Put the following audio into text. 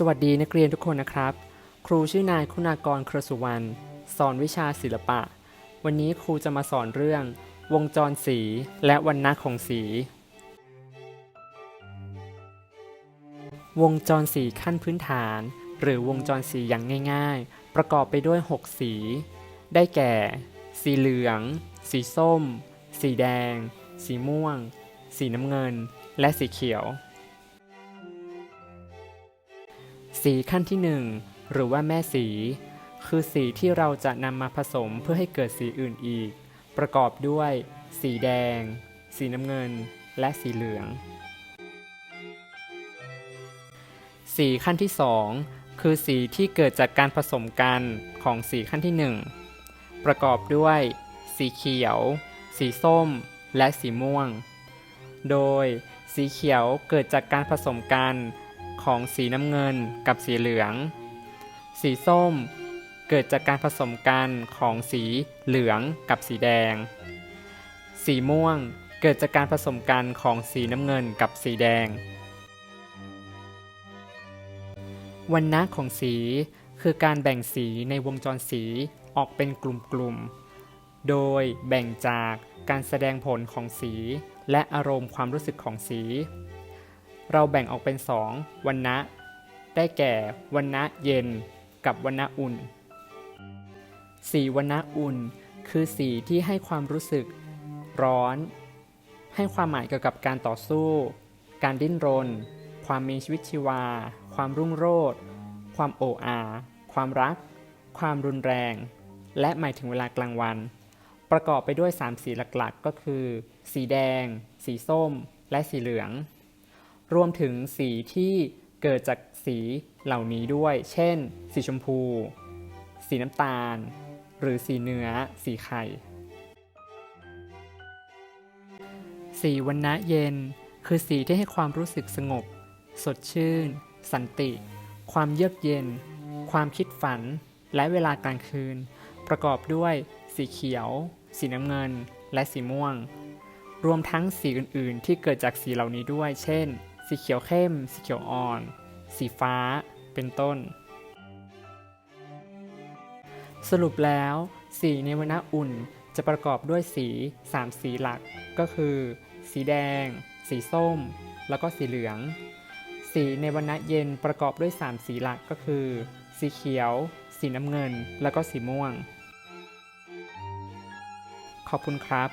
สวัสดีนักเรียนทุกคนนะครับ ครูชื่อนายคุณากรเครือสุวรรณสอนวิชาศิลปะ วันนี้ครูจะมาสอนเรื่อง วงจรสีและวรรณะของสี วงจรสีขั้นพื้นฐาน หรือวงจรสีอย่างง่าย ๆ ประกอบไปด้วย 6 สี ได้แก่ สีเหลือง สีส้ม สีแดง สีม่วง สีน้ำเงิน และสีเขียว สีขั้นที่ 1 หรือว่าแม่สี คือสีที่เราจะนำมาผสมเพื่อให้เกิดสีอื่นอีก ประกอบด้วย สีแดง สีน้ำเงิน และสีเหลือง สีขั้นที่ 2 คือสีที่เกิดจากการผสมกันของสีขั้นที่ 1 ประกอบด้วย สีเขียว สีส้ม และสีม่วง โดยสีเขียวเกิดจากการผสมกัน ของสีน้ำเงินกับสีเหลือง สีส้มเกิดจากการผสมกันของสีเหลืองกับสีแดง สีม่วงเกิดจากการผสมกันของสีน้ำเงินกับสีแดง วันณะของสีคือการแบ่งสีในวงจรสีออกเป็นกลุ่มๆ โดยแบ่งจากการแสดงผลของสี และอารมณ์ความรู้สึกของสี เราแบ่งออกเป็นสองวันณะได้แก่วันณะเย็นกับวันณะอุ่น สีวันณะอุ่น คือสีที่ให้ความรู้สึก ร้อน ให้ความหมายเกี่ยวกับการต่อสู้ การดิ้นรน ความมีชีวิตชีวา ความรุ่งโรจน์ความโอ้อา ความรัก ความรุนแรง และหมายถึงเวลากลางวัน ประกอบไปด้วย 3 สีหลักๆ ก็คือ สีแดง สีส้ม และสีเหลือง รวมถึงสีที่เกิดจากสีเหล่านี้ด้วย เช่น สีชมพู สีน้ำตาล หรือสีเนื้อ สีไข่ สีวันณะเย็น คือสีที่ให้ความรู้สึกสงบ สดชื่น สันติ ความเยือกเย็น ความคิดฝัน และเวลากลางคืน ประกอบด้วย สีเขียว สีน้ำเงิน และสีม่วง รวมทั้งสีอื่น ๆ ที่เกิดจากสีเหล่านี้ด้วย เช่น สีเขียวเข้ม สีเขียวอ่อน สีฟ้า เป็นต้น สรุปแล้ว สีในวรรณะอุ่นจะประกอบด้วยสี 3 สีหลัก ก็คือ สีแดง สีส้ม แล้วก็สีเหลือง สีในวรรณะเย็นประกอบด้วย 3 สีหลักก็คือ สีเขียว สีน้ำเงิน แล้วก็สีม่วง ขอบคุณครับ